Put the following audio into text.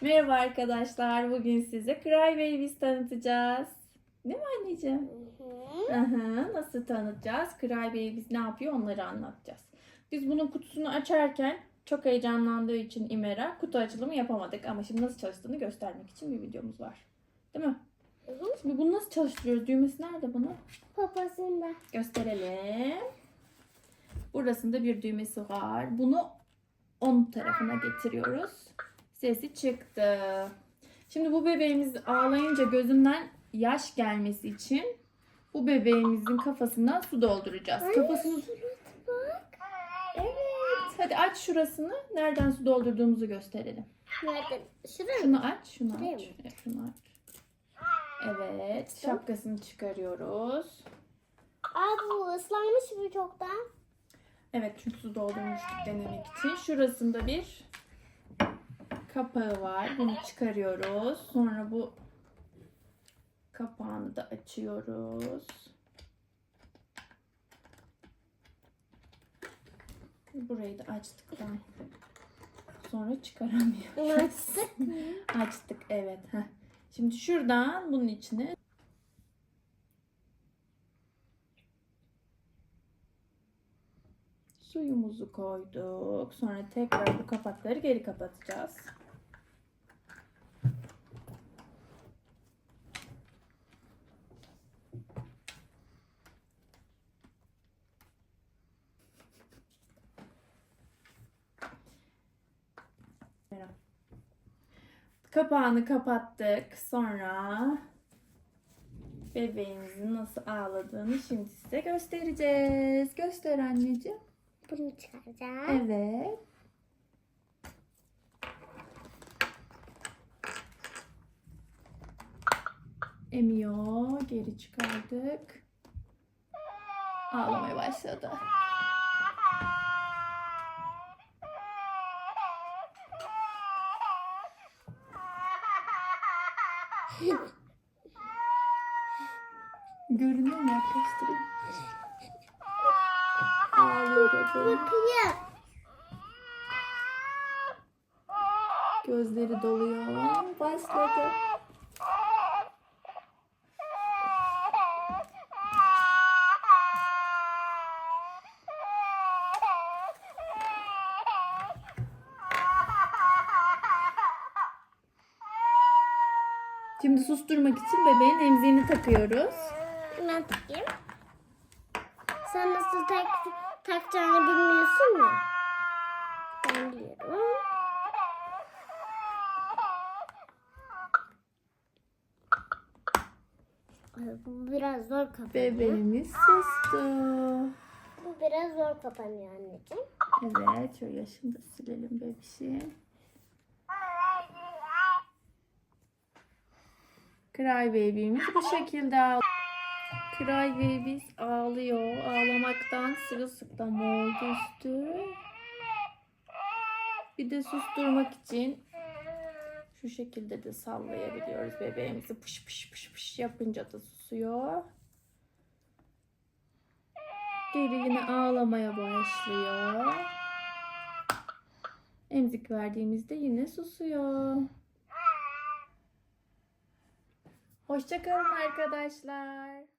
Merhaba arkadaşlar. Bugün size Cry Babies tanıtacağız. Değil mi anneciğim? Aha, nasıl tanıtacağız? Cry Babies ne yapıyor onları anlatacağız. Biz bunun kutusunu açarken çok heyecanlandığı için İmera kutu açılımı yapamadık. Ama şimdi nasıl çalıştığını göstermek için bir videomuz var. Değil mi? Şimdi bunu nasıl çalıştırıyoruz? Düğmesi nerede bunun? Papasında. Gösterelim. Burasında bir düğmesi var. Bunu on tarafına getiriyoruz. Sesi çıktı. Şimdi bu bebeğimiz ağlayınca gözünden yaş gelmesi için bu bebeğimizin kafasına su dolduracağız. Kafasını Bak. Evet. Hadi aç şurasını. Nereden su doldurduğumuzu gösterelim. Nerede? Şuraya? Şunu aç, şunu Şuraya aç. mı? Evet, şunu aç. Evet, şapkasını çıkarıyoruz. Aa bu ıslanmış mı çoktan? Evet çünkü su doldurmuştuk denemek için. Şurasında bir kapağı var. Bunu çıkarıyoruz. Sonra bu kapağını da açıyoruz. Burayı da açtıktan sonra çıkaramıyoruz. Nasıl? Açtık evet. Heh. Şimdi şuradan bunun içine suyumuzu koyduk. Sonra tekrar bu kapakları geri kapatacağız. Merhaba. Kapağını kapattık. Sonra bebeğimizin nasıl ağladığını şimdi size göstereceğiz. Göster anneciğim. Bunu çıkaracağım. Evet. Emiyor. Geri çıkardık. Ağlamaya başladı. Görünüyor mu? Yaklaştırayım. Ağlıyor bebeğim. Bakayım. Gözleri doluyor. Başladı. Şimdi susturmak için bebeğin emziğini takıyoruz. Ben takayım. Sen nasıl tak, takacağını bilmiyorsun ya. Ben biliyorum. Bu biraz zor kapanıyor. Bebeğimiz sustu. Bu biraz zor kapanıyor anneciğim. Evet, şöyle da silelim bebişi. Cry baby'miz bu şekilde ağlıyor. Cry baby's ağlıyor. Ağlamaktan sırılsıklam oldu üstü. Bir de susturmak için şu şekilde de sallayabiliyoruz bebeğimizi. Pış pış pış pış yapınca da susuyor. Geri yine ağlamaya başlıyor. Emzik verdiğimizde yine susuyor. Hoşçakalın arkadaşlar.